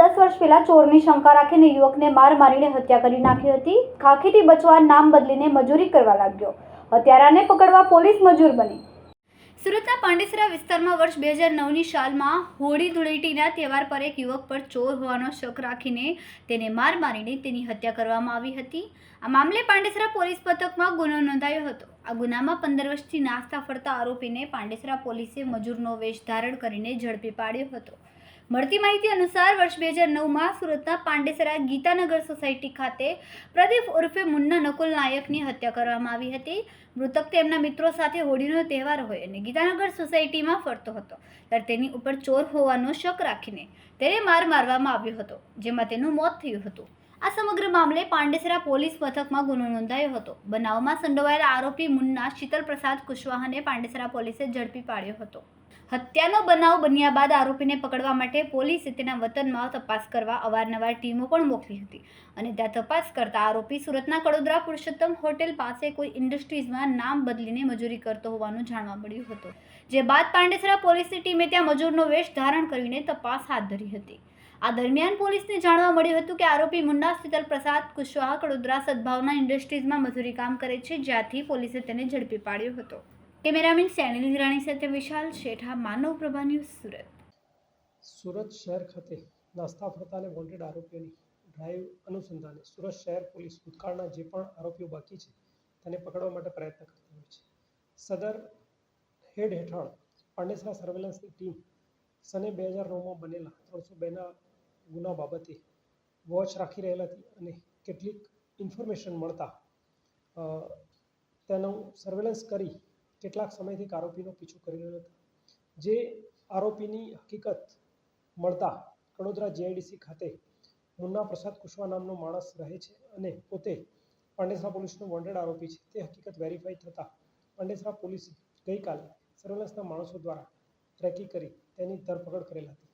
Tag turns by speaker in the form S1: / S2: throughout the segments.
S1: દસ વર્ષ પહેલા ચોરની શંકા રાખીને યુવકને માર મારીને હત્યા કરી નાખી હતી. ખાખીથી બચવા નામ બદલીને મજૂરી કરવા લાગ્યો. હત્યારાને પકડવા પોલીસ મજૂર બની. સુરતના પાંડેસરા વિસ્તારમાં વર્ષ બે હજાર નવની સાલમાં હોળી ધૂળેટીના તહેવાર પર એક યુવક પર ચોર હોવાનો શક રાખીને તેને માર મારીને તેની હત્યા કરવામાં આવી હતી. આ મામલે પાંડેસરા પોલીસ પથકમાં ગુનો નોંધાયો હતો. આ ગુનામાં પંદર વર્ષથી નાસ્તા ફરતા આરોપીને પાંડેસરા પોલીસે મજૂરનો વેશ ધારણ કરીને ઝડપી પાડ્યો હતો. મળતી માહિતી અનુસાર વર્ષ બે હજાર નવમાં સુરતના પાંડેસરા ગીતાનગર સોસાયટી ખાતે પ્રદીપ ઉર્ફે મુન્ના નકુલ નાયકની હત્યા કરવામાં આવી હતી. મૃતક તેમના મિત્રો સાથે હોળીનો તહેવાર હોય અને ગીતાનગર સોસાયટીમાં ફરતો હતો. ત્યારે તેની ઉપર ચોર હોવાનો શક રાખીને તેને માર મારવામાં આવ્યો હતો, જેમાં તેનું મોત થયું હતું. આ સમગ્ર મામલે પાંડેસરા પોલીસ મથકમાં ગુનો નોંધાયો હતો. બનાવમાં સંડોવાયેલા આરોપી મુન્ના શીતલ પ્રસાદ કુશવાહાને પાંડેસરા પોલીસે ઝડપી પાડ્યો હતો. હત્યાનો બનાવ બન્યા બાદ આરોપીને પકડવા માટે પોલીસે તેના વતનમાં તપાસ કરવા અવારનવાર ટીમો પણ મોકલી હતી અને ત્યાં તપાસ કરતા આરોપી સુરતના કડોદરા પુરુષોત્તમ હોટેલ પાસે કોઈ ઇન્ડસ્ટ્રીઝમાં નામ બદલીને મજૂરી કરતો હોવાનું જાણવા મળ્યું હતું. જે બાદ પાંડેસરા પોલીસની ટીમે ત્યાં મજૂરનો વેશ ધારણ કરીને તપાસ હાથ ધરી હતી. આ દરમિયાન પોલીસને જાણવા મળ્યું હતું કે આરોપી મુન્ના શીતલ પ્રસાદ કુશવાહા કડોદરા સદભાવના ઇન્ડસ્ટ્રીઝમાં મજૂરી કામ કરે છે, જ્યાંથી પોલીસે તેને ઝડપી પાડ્યો હતો. કેમેરામેન સેનિલ રાણી સાથે વિશાલ શેઠા, માનવ પ્રભા ન્યૂઝ સુરત.
S2: સુરત શહેર ખાતે નાસ્તા ફરતા અને વોન્ટેડ આરોપીઓની ડ્રાઈવ અનુસંધાને સુરત શહેર પોલીસ ભૂતકાળના જે પણ આરોપીઓ બાકી છે, તેને પકડવા માટે પ્રયત્ન કરતી હોય છે. સદર હેડ હેઠળ પાંડેસરા સર્વેલન્સની ટીમ સને બે હજાર નવમાં બનેલા ત્રણસો બેના ગુના બાબતે વોચ રાખી રહેલ હતી અને કેટલીક ઇન્ફોર્મેશન મળતા તેનું સર્વેલન્સ કરી કેટલાક સમયથી આરોપીનો પીછો કરી રહ્યો હતો. જે આરોપીની હકીકત મળતા કડોદરા જીઆઈડીસી ખાતે મુન્ના પ્રસાદ કુશવા નામનો માણસ રહે છે અને પોતે પાંડેસરા પોલીસનો વોન્ટેડ આરોપી છે. તે હકીકત વેરીફાઈ થતાં પાંડેસરા પોલીસે ગઈકાલે સર્વેલન્સના માણસો દ્વારા ટ્રેકિંગ કરી તેની ધરપકડ કરેલ હતી.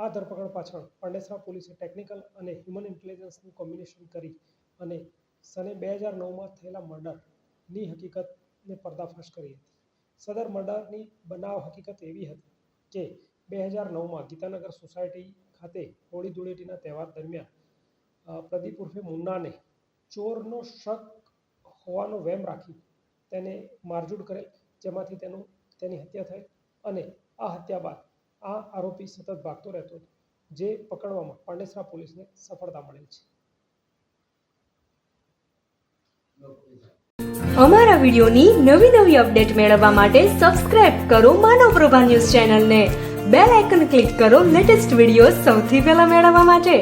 S2: આ ધરપકડ પાછળ પાંડેસરા પોલીસે ટેકનિકલ અને હ્યુમન ઇન્ટેલિજન્સનું કોમ્બિનેશન કરી અને સને બે હજાર નવમાં થયેલા મર્ડરની હકીકતને પર્દાફાશ કરી હતી. સદર મર્ડરની બનાવ હકીકત એવી હતી કે બે હજાર નવમાં ગીતાનગર સોસાયટી ખાતે હોળી ધૂળેટીના તહેવાર દરમિયાન પ્રદીપ ઉર્ફે મુન્નાને ચોરનો શક હોવાનો વહેમ રાખી તેને મારઝૂડ કરેલ, જેમાંથી તેનું, તેની હત્યા થઈ અને આ હત્યા બાદ આ આરોપી સતત ભાગતો રહેતો હતો, જે પકડવામાં પાંડેસરા પોલીસને સફળતા મળેલ છે.
S3: અમારા વિડીયોની નવી નવી અપડેટ મેળવવા માટે સબસ્ક્રાઇબ કરો માનવ પ્રભા ન્યૂઝ ચેનલને. બેલ આઇકન ક્લિક કરો લેટેસ્ટ વીડિયો સૌથી પહેલા મેળવવા માટે.